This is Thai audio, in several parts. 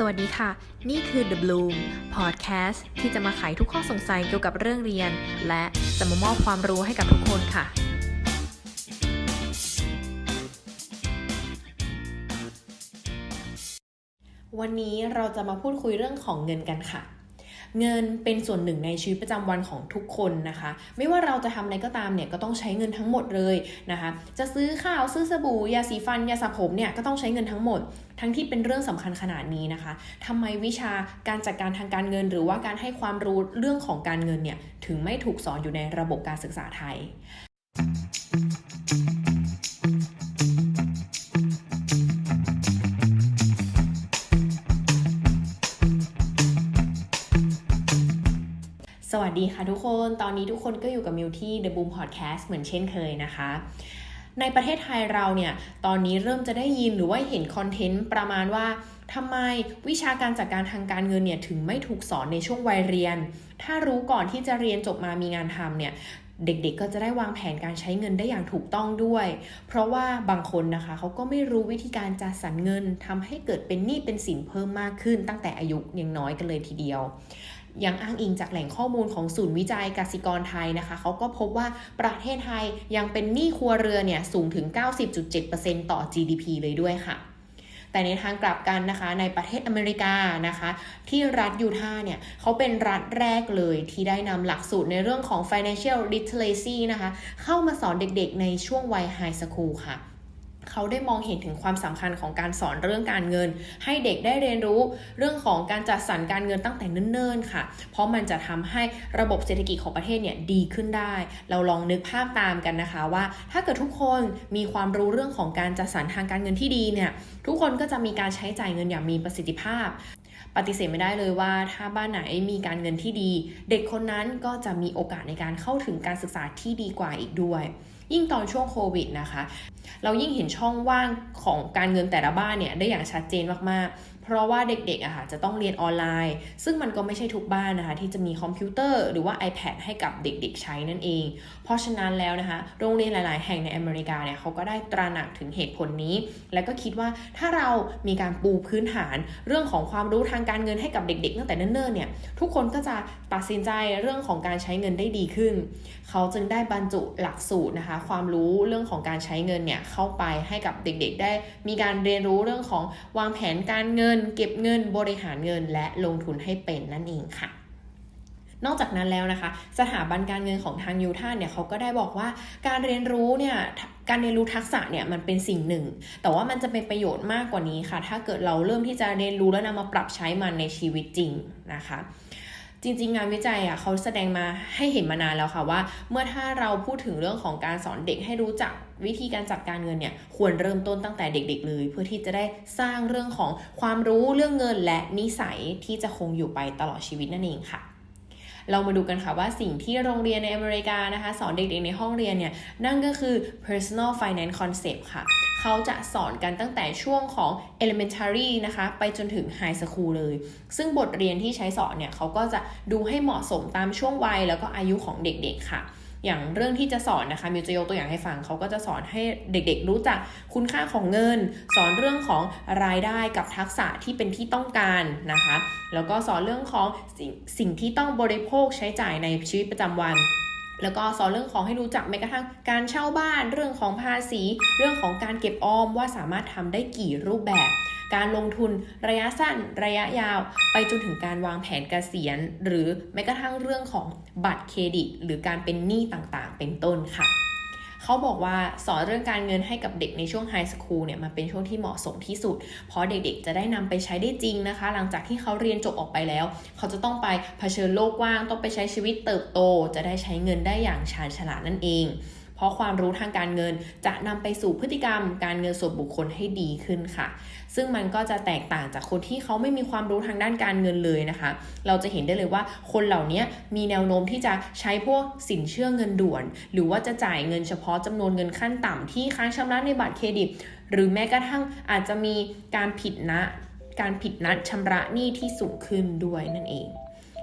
สวัสดีค่ะ นี่คือ The Bloom Podcast ที่จะมาไขทุกข้อสงสัยเกี่ยวกับเรื่องเรียน และจะมามอบความรู้ให้กับทุกคนค่ะ วันนี้เราจะมาพูดคุยเรื่องของเงินกันค่ะ เงินเป็นส่วนหนึ่งในชีวิตประจำวันของทุกคนนะคะ ไม่ว่าเราจะทำอะไรก็ตามเนี่ยก็ต้องใช้เงินทั้งหมดเลยนะคะ จะซื้อข้าวซื้อสบู่ยาสีฟันยาสระผมเนี่ยก็ต้องใช้เงินทั้งหมด ทั้งที่เป็นเรื่องสำคัญขนาดนี้นะคะทำไมวิชาการจัดการทางการเงิน หรือว่าการให้ความรู้เรื่องของการเงินเนี่ยถึงไม่ถูกสอนอยู่ในระบบการศึกษาไทย สวัสดีค่ะทุกคน ตอนนี้ทุกคนก็อยู่กับมิวที่ The Boom Podcast เหมือนเช่นเคยนะคะ ในประเทศไทยเราเนี่ย ตอนนี้เริ่มจะได้ยินหรือว่าเห็นคอนเทนต์ประมาณว่าทำไมวิชาการจัดการทางการเงินเนี่ยถึงไม่ถูกสอนในช่วงวัยเรียน ถ้ารู้ก่อนที่จะเรียนจบมามีงานทำเนี่ยเด็กๆ ก็จะได้วางแผนการใช้เงินได้อย่างถูกต้องด้วย เพราะว่าบางคนนะคะเขาก็ไม่รู้วิธีการจัดสรรเงินทำให้เกิดเป็นหนี้เป็นสินเพิ่มมากขึ้นตั้งแต่อายุยังน้อยกันเลยทีเดียว ยังอ้างอิงจากแหล่งข้อมูลของศูนย์วิจัยกสิกรไทยนะคะเขาก็พบว่าประเทศไทยยังเป็นหนี้ครัวเรือนเนี่ยสูงถึง 90.7%ต่อ GDP เลยด้วยค่ะแต่ในทางกลับกันนะคะในประเทศอเมริกานะคะ ที่รัฐยูทาห์เนี่ยเขาเป็นรัฐแรกเลยที่ได้นำหลักสูตรในเรื่องของ financial literacy นะคะ เข้ามาสอนเด็กๆในช่วงวัย high school ค่ะ เขาได้มองเห็นถึงความสำคัญของการสอนเรื่องการเงิน ให้เด็กได้เรียนรู้เรื่องของการจัดสรรการเงินตั้งแต่เนิ่นๆค่ะ เพราะมันจะทำให้ระบบเศรษฐกิจของประเทศเนี่ยดีขึ้นได้ เราลองนึกภาพตามกันนะคะว่า ถ้าเกิดทุกคนมีความรู้เรื่องของการจัดสรรทางการเงินที่ดีเนี่ยทุกคนก็จะมีการใช้จ่ายเงินอย่างมีประสิทธิภาพ ปฏิเสธไม่ได้เลยว่า ถ้าบ้านไหนมีการเงินที่ดี เด็กคนนั้นก็จะมีโอกาสในการเข้าถึงการศึกษาที่ดีกว่าอีกด้วย ยิ่งตอนช่วงโควิดนะคะ เรายิ่งเห็นช่องว่างของการเงินแต่ละบ้านเนี่ยได้อย่างชัดเจนมากๆ เพราะว่าเด็กๆอะค่ะจะต้องเรียนออนไลน์ ซึ่งมันก็ไม่ใช่ทุกบ้านนะคะ ที่จะมีคอมพิวเตอร์หรือว่า iPad ให้กับเด็กๆ ใช้นั่นเอง เพราะฉะนั้นแล้วนะคะ โรงเรียนหลายๆ แห่งในอเมริกาเนี่ยเขาก็ได้ตระหนักถึงเหตุผลนี้ และก็คิดว่าถ้าเรามีการปูพื้นฐานเรื่องของความรู้ทางการเงินให้กับเด็กๆตั้งแต่เนิ่นๆเนี่ยทุกคนก็จะตัดสินใจเรื่องของการใช้เงินได้ดีขึ้น เขาจึงได้บรรจุหลักสูตรนะคะ ความรู้เรื่องของการใช้เงินเนี่ยเข้าไปให้กับเด็กๆ ได้มีการเรียนรู้เรื่องของวางแผนการเงินเก็บเงินบริหารเงินและลงทุนให้เป็นนั่นเองค่ะนอกจากนั้นแล้วนะคะ สถาบันการเงินของทางยูทาห์เนี่ยเขาก็ได้บอกว่าการเรียนรู้เนี่ยการเรียนรู้ทักษะเนี่ยมันเป็นสิ่งหนึ่ง แต่ว่ามันจะเป็นประโยชน์มากกว่านี้ค่ะ ถ้าเกิดเราเริ่มที่จะเรียนรู้แล้วนำมาปรับใช้มันในชีวิตจริงนะคะ จริง ๆ งานวิจัยอะเขาแสดงมาให้เห็นมานานแล้วค่ะว่า เมื่อถ้าเราพูดถึงเรื่องของการสอนเด็กให้รู้จักวิธีการจัดการเงินเนี่ยควรเริ่มต้นตั้งแต่เด็ก ๆ เลย เพื่อที่จะได้สร้างเรื่องของความรู้เรื่องเงินและนิสัยที่จะคงอยู่ไปตลอดชีวิตนั่นเองค่ะ เรามาดูกันค่ะว่าสิ่งที่โรงเรียนในอเมริกานะคะ สอนเด็กๆในห้องเรียนเนี่ยนั่นก็คือ personal finance concept ค่ะ เขาจะสอนกันตั้งแต่ช่วงของ elementary นะคะ ไปจนถึง high school เลย ซึ่งบทเรียนที่ใช้สอนเนี่ยเขาก็จะดูให้เหมาะสมตามช่วงวัยแล้วก็อายุของเด็กๆค่ะอย่างเรื่องที่จะสอนนะคะมิวจะยกตัวอย่างให้ฟังเขาก็จะสอนให้เด็กๆ รู้จักคุณค่าของเงิน สอนเรื่องของรายได้กับทักษะที่เป็นที่ต้องการนะคะ แล้วก็สอนเรื่องของสิ่งสิ่งที่ต้องบริโภคใช้จ่ายในชีวิตประจำวัน แล้วก็สอนเรื่องของให้รู้จักแม้กระทั่งการเช่าบ้านเรื่องของภาษี เรื่องของการเก็บออมว่าสามารถทำได้กี่รูปแบบ การลงทุนระยะสั้นระยะยาว ไปจนถึงการวางแผนเกษียณ หรือแม้กระทั่งเรื่องของบัตรเครดิต หรือการเป็นหนี้ต่างๆ เป็นต้นค่ะ เขาบอกว่าสอนเรื่องการเงินให้กับเด็กในช่วงไฮสคูลเนี่ยมันเป็นช่วงที่เหมาะสมที่สุด เพราะเด็กๆ จะได้นำไปใช้ได้จริงนะคะ หลังจากที่เขาเรียนจบออกไปแล้ว เขาจะต้องไปเผชิญโลกกว้าง ต้องไปใช้ชีวิตเติบโต จะได้ใช้เงินได้อย่างชาญฉลาดนั่นเอง เพราะความรู้ทางการเงินจะนำไปสู่พฤติกรรม การเงินส่วนบุคคลให้ดีขึ้นค่ะ ซึ่งมันก็จะแตกต่างจากคนที่เขาไม่มีความรู้ทางด้านการเงินเลยนะคะ เราจะเห็นได้เลยว่าคนเหล่านี้มีแนวโน้มที่จะใช้พวกสินเชื่อเงินด่วน หรือว่าจะจ่ายเงินเฉพาะจำนวนเงินขั้นต่ำที่ค้างชำระในบัตรเครดิต หรือแม้กระทั่งอาจจะมีการผิดนะการผิดนัดชำระหนี้ที่สูงขึ้นด้วยนั่นเอง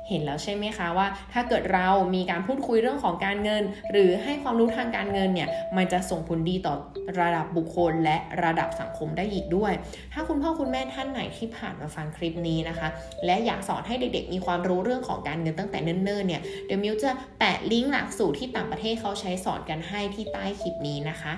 เห็นแล้วใช่ไหมคะว่า ถ้าเกิดเรามีการพูดคุยเรื่องของการเงิน หรือให้ความรู้ทางการเงินเนี่ยมันจะส่งผลดีต่อระดับบุคคล และระดับสังคมได้อีกด้วย ถ้าคุณพ่อคุณแม่ท่านไหนที่ผ่านมาฟังคลิปนี้นะคะ และอยากสอนให้เด็กๆ มีความรู้เรื่องของการเงินตั้งแต่เนิ่นๆเนี่ยเดี๋ยวมิวจะแปะลิงก์หลักสูตรที่ต่างประเทศเขาใช้สอนกันให้ที่ใต้คลิปนี้นะคะ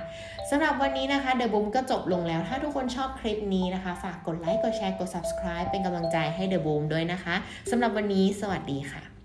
สำหรับวันนี้นะคะเดอะบูมก็จบลงแล้ว ถ้าทุกคนชอบคลิปนี้นะคะ ฝากกดไลค์กดแชร์กด subscribe เป็นกำลังใจให้เดอะบูมด้วยนะคะสำหรับวันนี้สวัสดีค่ะ